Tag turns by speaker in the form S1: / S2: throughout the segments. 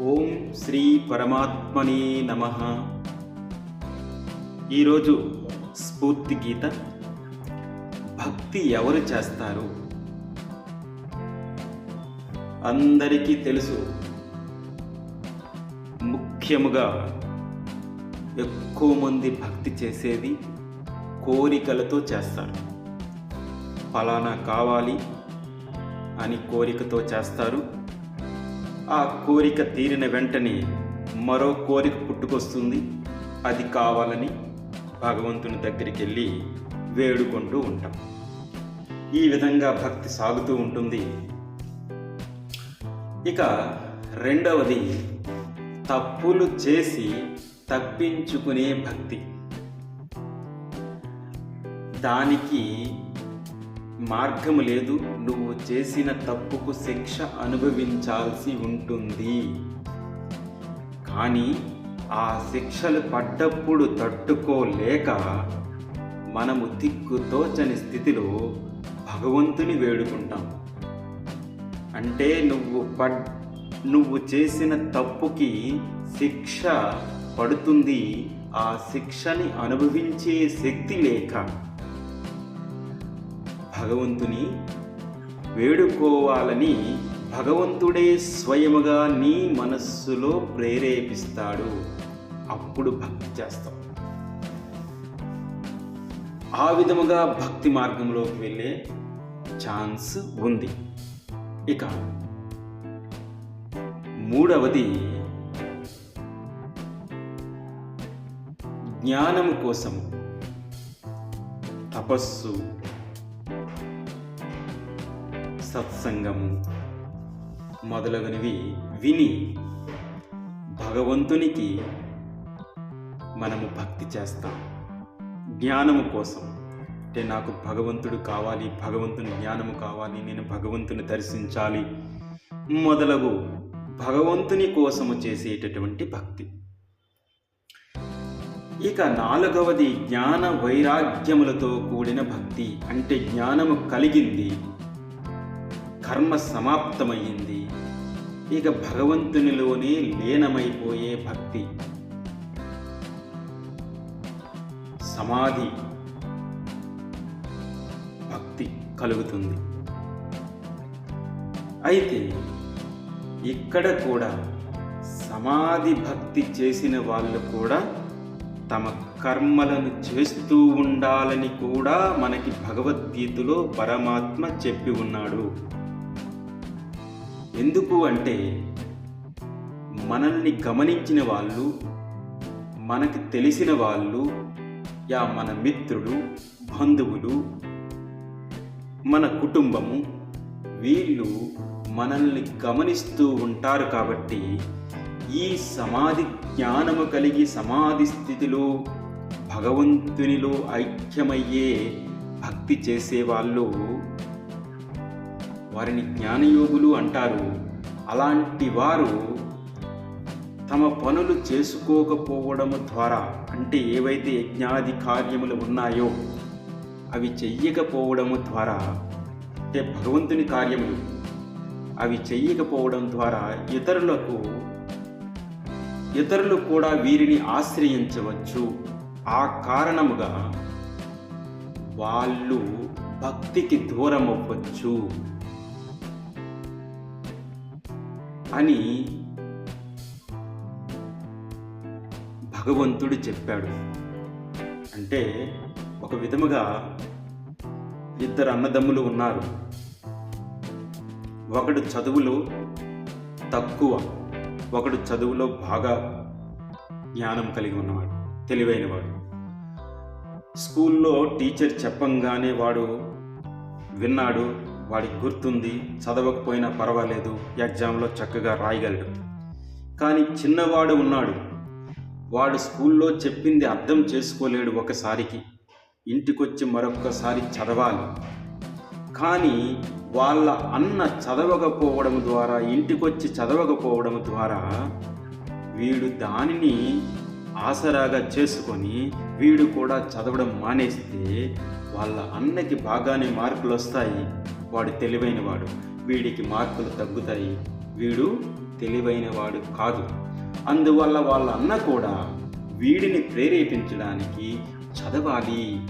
S1: ఓం శ్రీ పరమాత్మనే నమ. ఈరోజు స్ఫూర్తి గీత. భక్తి ఎవరు చేస్తారు? అందరికీ తెలుసు. ముఖ్యముగా ఎక్కువ మంది భక్తి చేసేది కోరికలతో చేస్తారు. ఫలానా కావాలి అని కోరికతో చేస్తారు. ఆ కోరిక తీరిన వెంటనే మరో కోరిక పుట్టుకొస్తుంది. అది కావాలని భగవంతుని దగ్గరికి వెళ్ళి వేడుకుంటూ ఉంటాం. ఈ విధంగా భక్తి సాగుతూ ఉంటుంది. ఇక రెండవది తప్పులు చేసి తప్పించుకునే భక్తి. దానికి మార్గము లేదు. నువ్వు చేసిన తప్పుకు శిక్ష అనుభవించాల్సి ఉంటుంది. కానీ ఆ శిక్షలు పడ్డప్పుడు తట్టుకోలేక మనము దిక్కుతోచని స్థితిలో భగవంతుని వేడుకుంటాం. అంటే నువ్వు పడ్ నువ్వు చేసిన తప్పుకి శిక్ష పడుతుంది. ఆ శిక్షని అనుభవించే శక్తి లేక భగవంతుని వేడుకోవాలని భగవంతుడే స్వయముగా నీ మనస్సులో ప్రేరేపిస్తాడు. అప్పుడు భక్తి చేస్తాం. ఆ విధముగా భక్తి మార్గంలోకి వెళ్ళే ఛాన్స్ ఉంది. ఇక మూడవది జ్ఞానము కోసం తపస్సు సత్సంగము మొదలగునవి విని భగవంతునికి మనము భక్తి చేస్తాం. జ్ఞానము కోసం. అంటే నాకు భగవంతుడు కావాలి భగవంతుని జ్ఞానము కావాలి నేను భగవంతుని దర్శించాలి మొదలగు భగవంతుని కోసము చేసేటటువంటి భక్తి. ఇక నాలుగవది జ్ఞాన వైరాగ్యములతో కూడిన భక్తి. అంటే జ్ఞానము కలిగింది కర్మ సమాప్తమయ్యింది. ఇక భగవంతునిలోనే లీనమైపోయే భక్తి. సమాధి. భక్తి కలుగుతుంది. అయితే ఇక్కడ కూడా సమాధి భక్తి చేసిన వాళ్ళు కూడా తమ కర్మలను చేస్తూ ఉండాలని కూడా మనకి భగవద్గీతలో పరమాత్మ చెప్పి ఉన్నాడు. ఎందుకు అంటే మనల్ని గమనించిన వాళ్ళు మనకి తెలిసిన వాళ్ళు యా మన మిత్రులు బంధువులు మన కుటుంబము వీళ్ళు మనల్ని గమనిస్తూ ఉంటారు కాబట్టి ఈ సమాధి జ్ఞానము కలిగి సమాధి స్థితిలో భగవంతునిలో ఐక్యమయ్యే భక్తి చేసేవాళ్ళు వారిని జ్ఞానయోగులు అంటారు. అలాంటి వారు తమ పనులు చేసుకోకపోవడము ద్వారా అంటే ఏవైతే యజ్ఞాది కార్యములు ఉన్నాయో అవి చెయ్యకపోవడము ద్వారా అంటే భగవంతుని కార్యములు అవి చెయ్యకపోవడం ద్వారా ఇతరులకు ఇతరులు కూడా వీరిని ఆశ్రయించవచ్చు. ఆ కారణముగా వాళ్ళు భక్తికి దూరం అవ్వచ్చు అని భగవంతుడు చెప్పాడు. అంటే ఒక విధముగా ఇద్దరు అన్నదమ్ములు ఉన్నారు. ఒకడు చదువులో తక్కువ ఒకడు చదువులో బాగా జ్ఞానం కలిగి ఉన్నవాడు తెలివైనవాడు. స్కూల్లో టీచర్ చెప్పంగానే వాడు విన్నాడు వాడికి గుర్తుంది చదవకపోయినా పర్వాలేదు ఎగ్జామ్లో చక్కగా రాయగలడు. కానీ చిన్నవాడు ఉన్నాడు. వాడు స్కూల్లో చెప్పింది అర్థం చేసుకోలేడు ఒకసారికి. ఇంటికొచ్చి మరొకసారి చదవాలి. కానీ వాళ్ళ అన్న చదవకపోవడం ద్వారా ఇంటికొచ్చి చదవకపోవడం ద్వారా వీడు దానిని ఆసరాగా చేసుకొని వీడు కూడా చదవడం మానేస్తే వాళ్ళ అన్నకి బాగానే మార్కులు వస్తాయి వాడు తెలివైనవాడు. వీడికి మార్కులు తగ్గుతాయి. వీడు తెలివైనవాడు కాదు. అందువల్ల వాళ్ళ అన్న కూడా వీడిని ప్రేరేపించడానికి చదవాలి.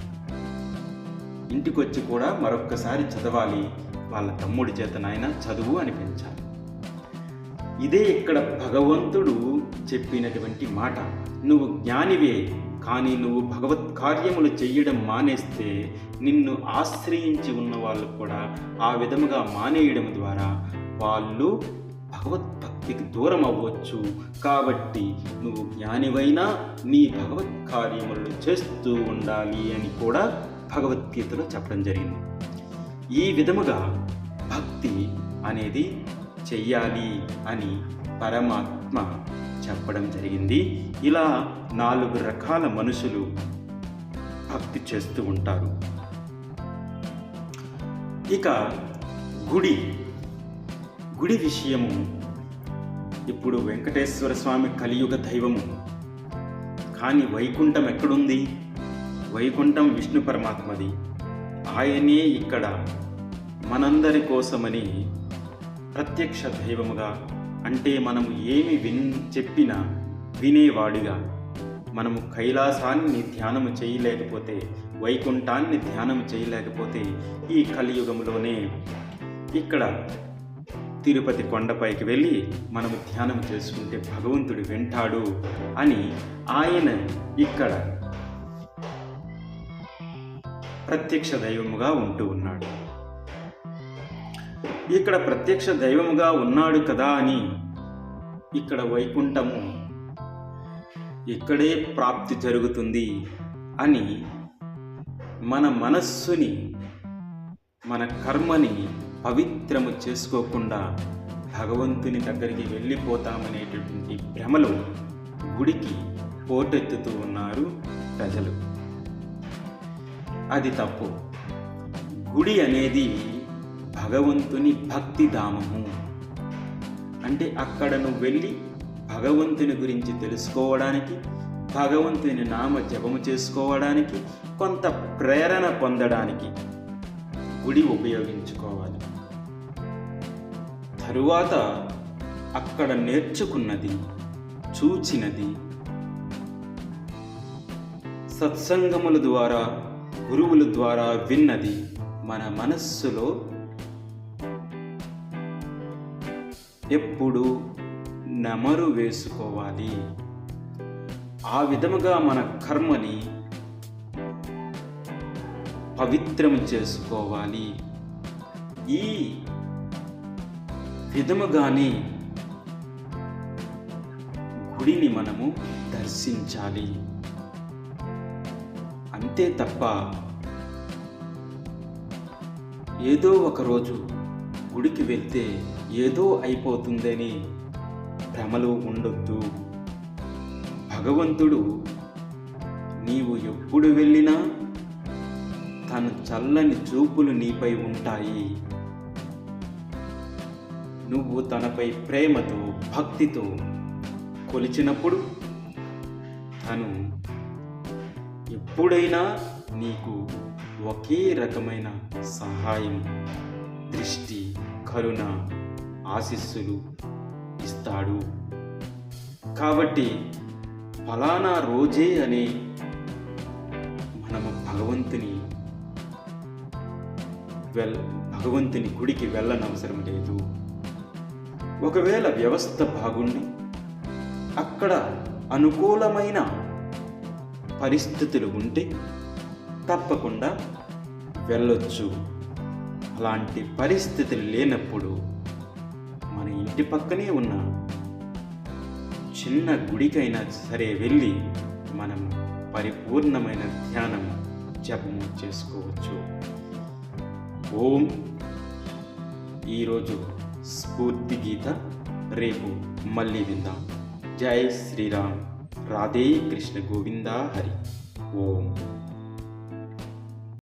S1: ఇంటికొచ్చి కూడా మరొక్కసారి చదవాలి. వాళ్ళ తమ్ముడి చేత నాయన చదువు అనిపించాలి. ఇదే ఇక్కడ భగవంతుడు చెప్పినటువంటి మాట. నువ్వు జ్ఞానివే కానీ నువ్వు భగవత్ కార్యములు చెయ్యడం మానేస్తే నిన్ను ఆశ్రయించి ఉన్న వాళ్ళు కూడా ఆ విధముగా మానేయడం ద్వారా వాళ్ళు భగవద్భక్తికి దూరం అవ్వచ్చు. కాబట్టి నువ్వు జ్ఞానివైనా నీ భగవత్ కార్యములను చేస్తూ ఉండాలి అని కూడా భగవద్గీతలో చెప్పడం జరిగింది. ఈ విధముగా భక్తి అనేది చెయ్యాలి అని పరమాత్మ చెప్పడం జరిగింది. ఇలా నాలుగు రకాల మనుషులు భక్తి చేస్తూ ఉంటారు. ఇక గుడి. గుడి విషయము. ఇప్పుడు వెంకటేశ్వర స్వామి కలియుగ దైవము. కానీ వైకుంఠం ఎక్కడుంది? వైకుంఠం విష్ణు పరమాత్మది. ఆయనే ఇక్కడ మనందరి కోసమని ప్రత్యక్ష దైవముగా అంటే మనం ఏమి విన్ చెప్పినా వినేవాడిగా. మనము కైలాసాన్ని ధ్యానము చేయలేకపోతే వైకుంఠాన్ని ధ్యానం చేయలేకపోతే ఈ కలియుగంలోనే ఇక్కడ తిరుపతి కొండపైకి వెళ్ళి మనము ధ్యానం చేసుకుంటే భగవంతుడు వింటాడు అని ఆయన ఇక్కడ ప్రత్యక్ష దైవముగా ఉంటూ ఉన్నాడు. ఇక్కడ ప్రత్యక్ష దైవముగా ఉన్నాడు కదా అని ఇక్కడ వైకుంఠము ఇక్కడే ప్రాప్తి జరుగుతుంది అని మన మనస్సుని మన కర్మని పవిత్రము చేసుకోకుండా భగవంతుని దగ్గరికి వెళ్ళిపోతామనేటటువంటి భ్రమలో గుడికి పోటెత్తుతూ ఉన్నారు ప్రజలు. అది తప్పు. గుడి అనేది భగవంతుని భక్తి ధామము. అంటే అక్కడ నువ్వు వెళ్ళి భగవంతుని గురించి తెలుసుకోవడానికి భగవంతుని నామ జపము చేసుకోవడానికి కొంత ప్రేరణ పొందడానికి గుడి ఉపయోగించుకోవాలి. తరువాత అక్కడ నేర్చుకున్నది చూచినది. సత్సంగముల ద్వారా గురువుల ద్వారా విన్నది మన మనస్సులో. ఎప్పుడు నెమరు వేసుకోవాలి. ఆ విధముగా మన కర్మని పవిత్రం చేసుకోవాలి. ఈ విధముగానే గుడిని మనము దర్శించాలి. అంతే తప్ప ఏదో ఒకరోజు గుడికి వెళ్తే ఏదో అయిపోతుందని భ్రమలు ఉండొద్దు. భగవంతుడు నీవు ఎప్పుడు వెళ్ళినా తన చల్లని చూపులు నీపై ఉంటాయి. నువ్వు తనపై ప్రేమతో భక్తితో కొలిచినప్పుడు తను ఎప్పుడైనా నీకు ఒకే రకమైన సహాయం దృష్టి కరుణ ఆశీస్సులు ఇస్తాడు. కాబట్టి ఫలానా రోజే అని మనము భగవంతుని వెల్ భగవంతుని గుడికి వెళ్ళనవసరం లేదు. ఒకవేళ వ్యవస్థ బాగుండి అక్కడ అనుకూలమైన పరిస్థితులు ఉంటే తప్పకుండా వెళ్ళొచ్చు. అలాంటి పరిస్థితులు లేనప్పుడు ఇంటి పక్కనే ఉన్న చిన్న గుడికైనా సరే వెళ్ళి మనం పరిపూర్ణమైన ధ్యానం జపము చేసుకోవచ్చు. ఓం. ఈరోజు స్ఫూర్తి గీత రేపు మళ్ళీ విందాం. జై శ్రీరామ్. రాధే కృష్ణ గోవిందా హరి. ఓం.